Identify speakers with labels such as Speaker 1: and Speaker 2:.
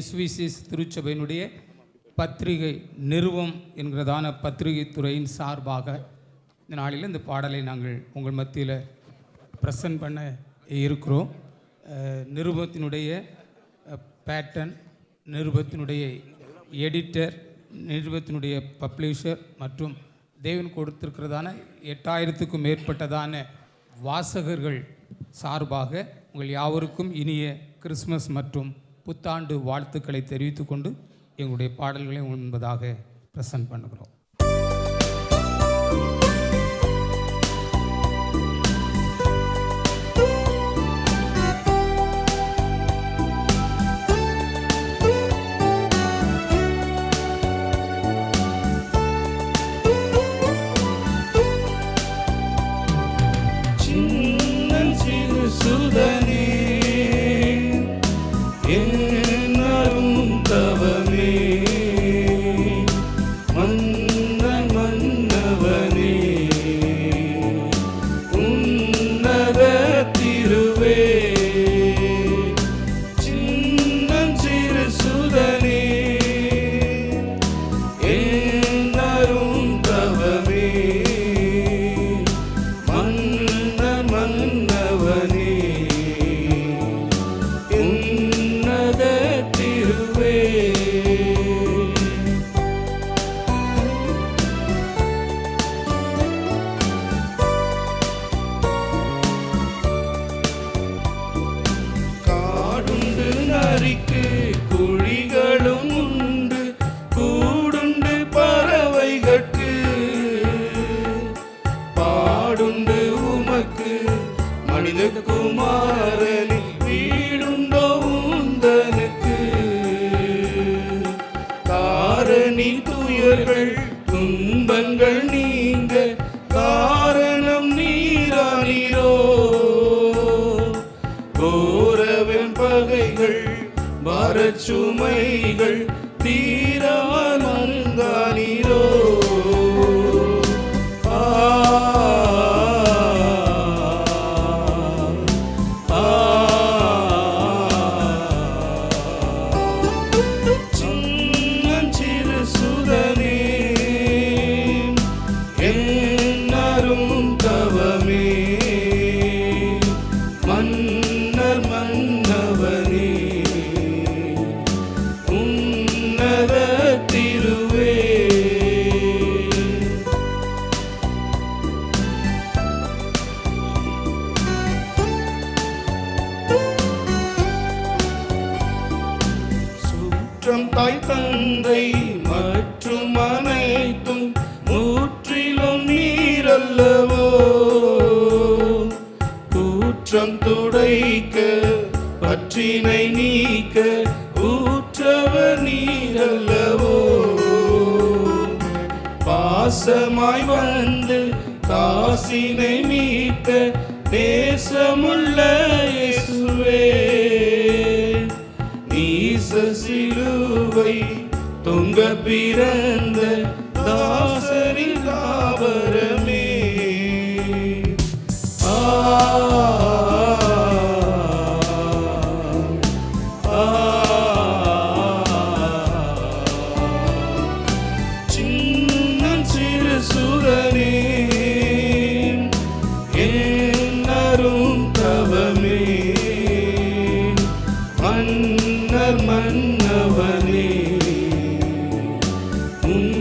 Speaker 1: இந்திய திருச்சபையினுடைய பத்திரிகை நிறுவம் என்கிறதான பத்திரிகை துறையின் சார்பாக இந்த நாளில் இந்த பாடலை நாங்கள் உங்கள் மத்தியில் ப்ரெசன்ட் பண்ண இருக்கிறோம். நிறுவத்தினுடைய நிருபத்தினுடைய பேட்டன் நிருபத்தினுடைய எடிட்டர் நிருபத்தினுடைய பப்ளிஷர் மற்றும் தேவன் கொடுத்திருக்கிறதான எட்டாயிரத்துக்கும் மேற்பட்டதான வாசகர்கள் சார்பாக உங்கள் யாவருக்கும் இனிய கிறிஸ்மஸ் மற்றும் புத்தாண்டு வாழ்த்துக்களை தெரிவித்துக்கொண்டு எங்களுடைய பாடல்களை உண்பதாக ப்ரெசன்ட் பண்ணுகிறோம்.
Speaker 2: சின்னன் குமாரனி வீடுண்டோ உந்தனுக்கு. காரணி துயர்கள் துன்பங்கள் நீங்க காரணம் நீரானீரோ. கோரவன் பகைகள் மரச்சுமைகள் சுற்றம் தாய் தந்தை மற்றும் அனைத்தும் முற்றிலும் நீரல்லவோ? கூற்றம் துடைக்க பற்றினை நீக்க ஊற்றவர் நீரல்லவோ? பாசமாய் வந்து காசினை மீட்க தேசமுள்ள நீச சிலுவை தொங்க பிறந்த தாசரின் காவரமே ஆ ஆ சிறு சுரனே என்னரும் தவமே Mm.